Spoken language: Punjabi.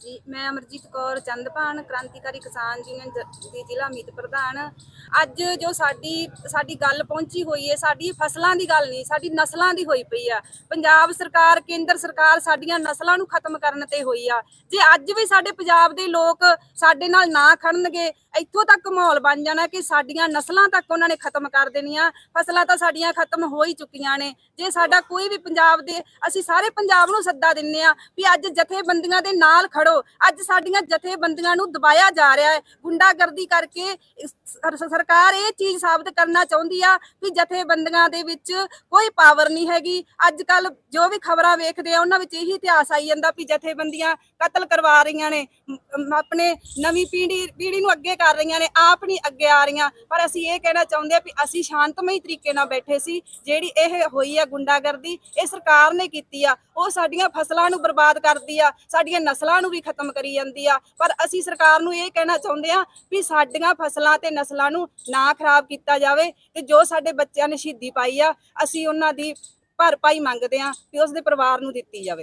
ਜੀ, ਮੈਂ ਅਮਰਜੀਤ ਕੌਰ ਚੰਦਪਾਨ ਕ੍ਰਾਂਤੀਕਾਰੀ ਕਿਸਾਨ ਯੂਨੀਅਨ ਜ- ਦੀ ਜ਼ਿਲ੍ਹਾ ਮੀਤ ਪ੍ਰਧਾਨ। ਅੱਜ ਜੋ ਸਾਡੀ ਸਾਡੀ ਗੱਲ ਪਹੁੰਚੀ ਹੋਈ ਹੈ ਸਾਡੀ ਫਸਲਾਂ ਦੀ ਗੱਲ ਨਹੀਂ, ਸਾਡੀ ਨਸਲਾਂ ਦੀ ਹੋਈ ਪਈ ਆ। ਪੰਜਾਬ ਸਰਕਾਰ, ਕੇਂਦਰ ਸਰਕਾਰ ਸਾਡੀਆਂ ਨਸਲਾਂ ਨੂੰ ਖਤਮ ਕਰਨ ਤੇ ਹੋਈ ਆ। ਜੇ ਅੱਜ ਵੀ ਸਾਡੇ ਪੰਜਾਬ ਦੇ ਲੋਕ ਸਾਡੇ ਨਾਲ ਨਾ ਖੜਨਗੇ, ਇੱਥੋਂ ਤੱਕ ਮਾਹੌਲ ਬਣ ਜਾਣਾ ਕਿ ਸਾਡੀਆਂ ਨਸਲਾਂ ਤੱਕ ਉਹਨਾਂ ਨੇ ਖਤਮ ਕਰ ਦੇਣੀਆਂ। ਫਸਲਾਂ ਤਾਂ ਸਾਡੀਆਂ ਖਤਮ ਹੋ ਹੀ ਚੁੱਕੀਆਂ ਨੇ। ਜੇ ਸਾਡਾ ਕੋਈ ਵੀ ਪੰਜਾਬ ਦੇ, ਅਸੀਂ ਸਾਰੇ ਪੰਜਾਬ ਨੂੰ ਸੱਦਾ ਦਿੰਨੇ ਆ ਵੀ ਅੱਜ ਜਥੇਬੰਦੀਆਂ ਦੇ ਨਾਲ ਖੜੋ। ਅੱਜ ਸਾਡੀਆਂ ਜਥੇਬੰਦੀਆਂ ਨੂੰ ਦਬਾਇਆ ਜਾ ਰਿਹਾ ਹੈ। ਗੁੰਡਾਗਰਦੀ ਕਰਕੇ ਸਰਕਾਰ ਇਹ ਚੀਜ਼ ਸਾਬਤ ਕਰਨਾ ਚਾਹੁੰਦੀ ਆ ਵੀ ਜਥੇਬੰਦੀਆਂ ਦੇ ਵਿੱਚ ਕੋਈ ਪਾਵਰ ਨਹੀਂ ਹੈਗੀ। ਅੱਜ ਕੱਲ ਜੋ ਵੀ ਖਬਰਾਂ ਵੇਖਦੇ ਆ, ਉਹਨਾਂ ਵਿੱਚ ਇਹੀ ਇਤਿਹਾਸ ਆਈ ਜਾਂਦਾ ਵੀ ਜਥੇਬੰਦੀਆਂ ਕਤਲ ਕਰਵਾ ਰਹੀਆਂ ਨੇ। ਆਪਣੇ ਨਵੀਂ ਪੀੜ੍ਹੀ ਪੀੜ੍ਹੀ ਨੂੰ ਅੱਗੇ ਕਰ ਰਹੀਆਂ ਨੇ, ਆਪ ਨਹੀਂ ਅੱਗੇ ਆ ਰਹੀਆਂ। ਪਰ ਅਸੀਂ ਇਹ ਕਹਿਣਾ ਚਾਹੁੰਦੇ ਆ ਵੀ ਅਸੀਂ ਸ਼ਾਂਤਮਈ ਤਰੀਕੇ ਨਾਲ ਬੈਠੇ ਸੀ, ਜਿਹੜੀ ਇਹ ਹੋਈ ਆ ਗੁੰਡਾਗਰਦੀ, ਇਹ ਸਰਕਾਰ ਨੇ ਕੀਤੀ ਆ। ਉਹ ਸਾਡੀਆਂ ਫਸਲਾਂ ਨੂੰ ਬਰਬਾਦ ਕਰਦੀ ਆ, ਸਾਡੀਆਂ ਨਸਲਾਂ ਨੂੰ ਵੀ ਖਤਮ ਕਰੀ ਜਾਂਦੀ ਆ। ਪਰ ਅਸੀਂ ਸਰਕਾਰ ਨੂੰ ਇਹ ਕਹਿਣਾ ਚਾਹੁੰਦੇ ਆ ਵੀ ਸਾਡੀਆਂ ਫਸਲਾਂ ਤੇ ਨਸਲਾਂ ਨੂੰ ਨਾ ਖਰਾਬ ਕੀਤਾ ਜਾਵੇ ਤੇ ਜੋ ਸਾਡੇ ਬੱਚਿਆਂ ਨੇ ਸ਼ਹੀਦੀ ਪਾਈ ਆ, ਅਸੀਂ ਉਹਨਾਂ ਦੀ ਭਰਪਾਈ ਮੰਗਦੇ ਆ ਤੇ ਉਸ ਦੇ ਪਰਿਵਾਰ ਨੂੰ ਦਿੱਤੀ ਜਾਵੇ।